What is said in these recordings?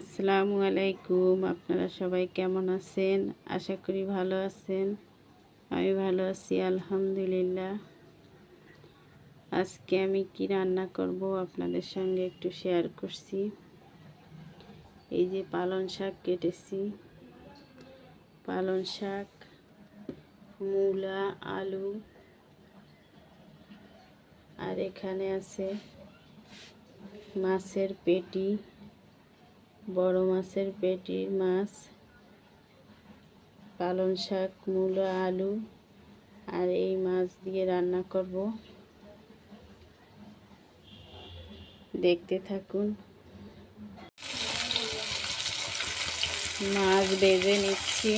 আসসালামু আলাইকুম। আপনারা সবাই কেমন আছেন? আশা করি ভালো আছেন। আমি ভালো আছি, আলহামদুলিল্লাহ। আজকে আমি কি রান্না করব আপনাদের সঙ্গে একটু শেয়ার করছি। এই যে পালন শাক কেটেছি। পালন শাক, মূলা, আলু, আর এখানে আছে মাছের পেটি। বড় মাছের পেটির মাছ, পালং শাক, মূলো, আলু, আর এই মাছ দিয়ে রান্না করব। দেখতে থাকুন। মাছ বেজে নিচ্ছি।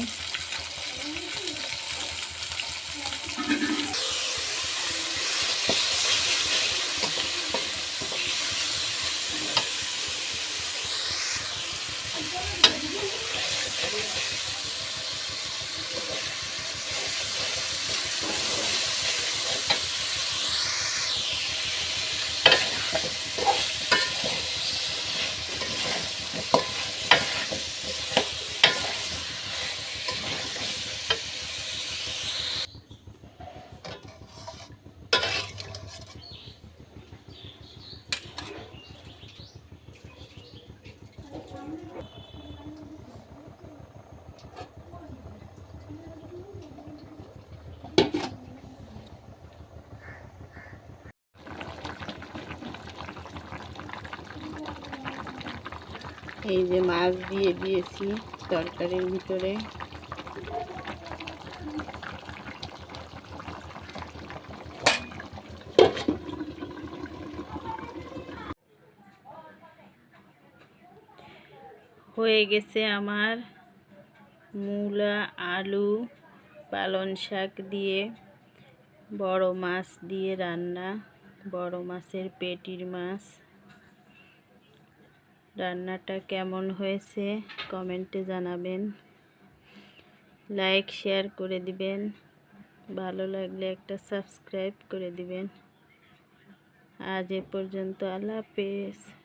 এই যে মাছ দিয়ে দিয়েছি তরকারির ভিতরে। হয়ে গেছে আমার মূলা, আলু পালন শাক দিয়ে বড় মাছ দিয়ে রান্না, বড় মাছের পেটির মাছ। রান্নাটা কেমন হয়েছে কমেন্টে জানাবেন। লাইক, শেয়ার করে দিবেন। ভালো লাগলে একটা সাবস্ক্রাইব করে দিবেন। আজ এ পর্যন্ত আল্লাহ হাফেজ।